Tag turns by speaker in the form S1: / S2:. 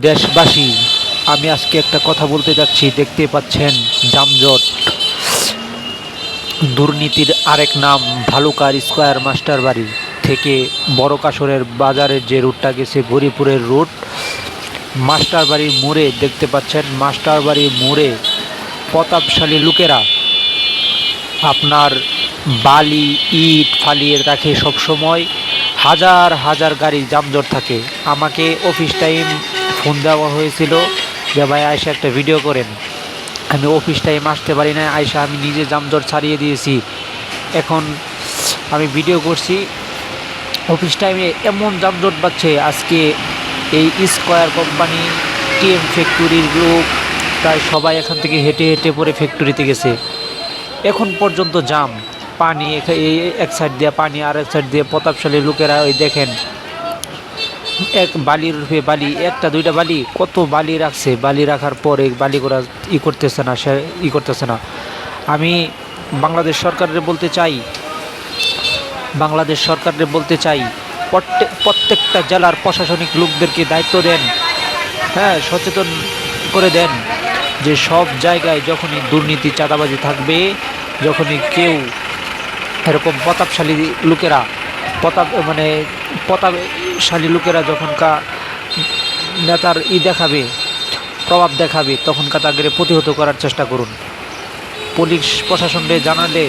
S1: দেশবাসী, আমি আজকে একটা কথা বলতে যাচ্ছি, দেখতে পাচ্ছেন যানজট দুর্নীতির আরেক নাম, ভালুকার স্কোয়ার মাস্টার বাড়ি থেকে বড় কাসরের বাজারের যে রুটটা গেছে গরিপুরের রুট। মাস্টার বাড়ির মোড়ে দেখতে পাচ্ছেন, মাস্টার বাড়ির মোড়ে প্রতাপশালী লোকেরা আপনার বালি, ইট ফালিয়ে রাখে সব সময় হাজার হাজার গাড়ি জামজট থাকে। আমাকে অফিস টাইম ফোন দেওয়া হয়েছিল যে, ভাই আয়সা একটা ভিডিও করেন। আমি অফিস টাইম আসতে পারি না আয়সা আমি নিজে জামজট ছাড়িয়ে দিয়েছি। এখন আমি ভিডিও করছি। অফিস টাইমে এমন যানজট পাচ্ছে আজকে এই স্কোয়ার কোম্পানি টিএম ফ্যাক্টরির লোক, প্রায় সবাই এখান থেকে হেঁটে হেঁটে পরে ফ্যাক্টরিতে গেছে। এখন পর্যন্ত জাম। পানি এক সাইড দিয়ে পানি আর এক সাইড দিয়ে প্রতাপশালী লোকেরা ওই দেখেন। এক বালির রূপে বালি, একটা, দুইটা বালি, কত বালি রাখছে? বালি রাখার পরে বালি করা ই করতেছে না, সে ই করতেছে না। আমি বাংলাদেশ সরকারের বলতে চাই, বাংলাদেশ সরকারের বলতে চাই প্রত্যেক প্রত্যেকটা জেলার প্রশাসনিক লোকদেরকে দায়িত্ব দেন হ্যাঁ সচেতন করে দেন যে সব জায়গায় যখনই দুর্নীতি, চাঁদাবাজি থাকবে, যখনই কেউ এরকম প্রতাপশালী লোকেরা, প্রতাপ মানে প্রতাপশালী লোকেরা যখনকার নেতার ই দেখাবে, প্রভাব দেখাবে তখনকার তাকে প্রতিহত করার চেষ্টা করুন। পুলিশ প্রশাসনকে জানালে